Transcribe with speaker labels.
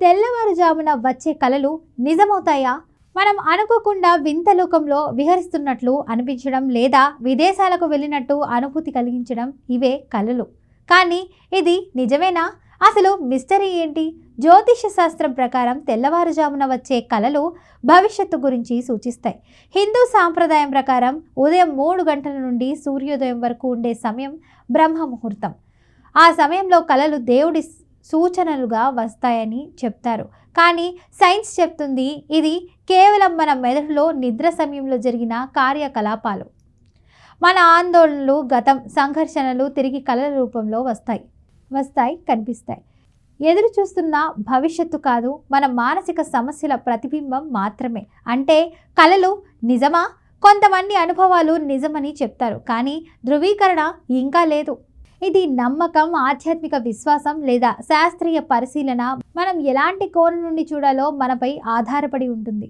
Speaker 1: తెల్లవారుజామున వచ్చే కలలు నిజమవుతాయా? మనం అనుకోకుండా వింత లోకంలో విహరిస్తున్నట్లు అనిపించడం లేదా విదేశాలకు వెళ్ళినట్టు అనుభూతి కలిగించడం ఇవే కలలు. కానీ ఇది నిజమేనా? అసలు మిస్టరీ ఏంటి? జ్యోతిష శాస్త్రం ప్రకారం తెల్లవారుజామున వచ్చే కలలు భవిష్యత్తు గురించి సూచిస్తాయి. హిందూ సాంప్రదాయం ప్రకారం ఉదయం మూడు గంటల నుండి సూర్యోదయం వరకు ఉండే సమయం బ్రహ్మ ముహూర్తం ఆ సమయంలో కలలు దేవుడి సూచనలుగా వస్తాయని చెప్తారు. కానీ సైన్స్ చెప్తుంది ఇది కేవలం మన మెదడులో నిద్ర సమయంలో జరిగిన కార్యకలాపాలు. మన ఆందోళనలు గతం సంఘర్షణలు తిరిగి కళల రూపంలో వస్తాయి. వస్తాయి కనిపిస్తాయి. ఎదురు చూస్తున్న భవిష్యత్తు కాదు మన మానసిక సమస్యల ప్రతిబింబం మాత్రమే. అంటే కళలు నిజమా? కొంతమంది అనుభవాలు నిజమని చెప్తారు. కానీ ధృవీకరణ ఇంకా లేదు. ఇది నమ్మకం ఆధ్యాత్మిక విశ్వాసం లేదా శాస్త్రీయ పరిశీలన. మనం ఎలాంటి కోణం నుండి చూడాలో మనపై ఆధారపడి ఉంటుంది.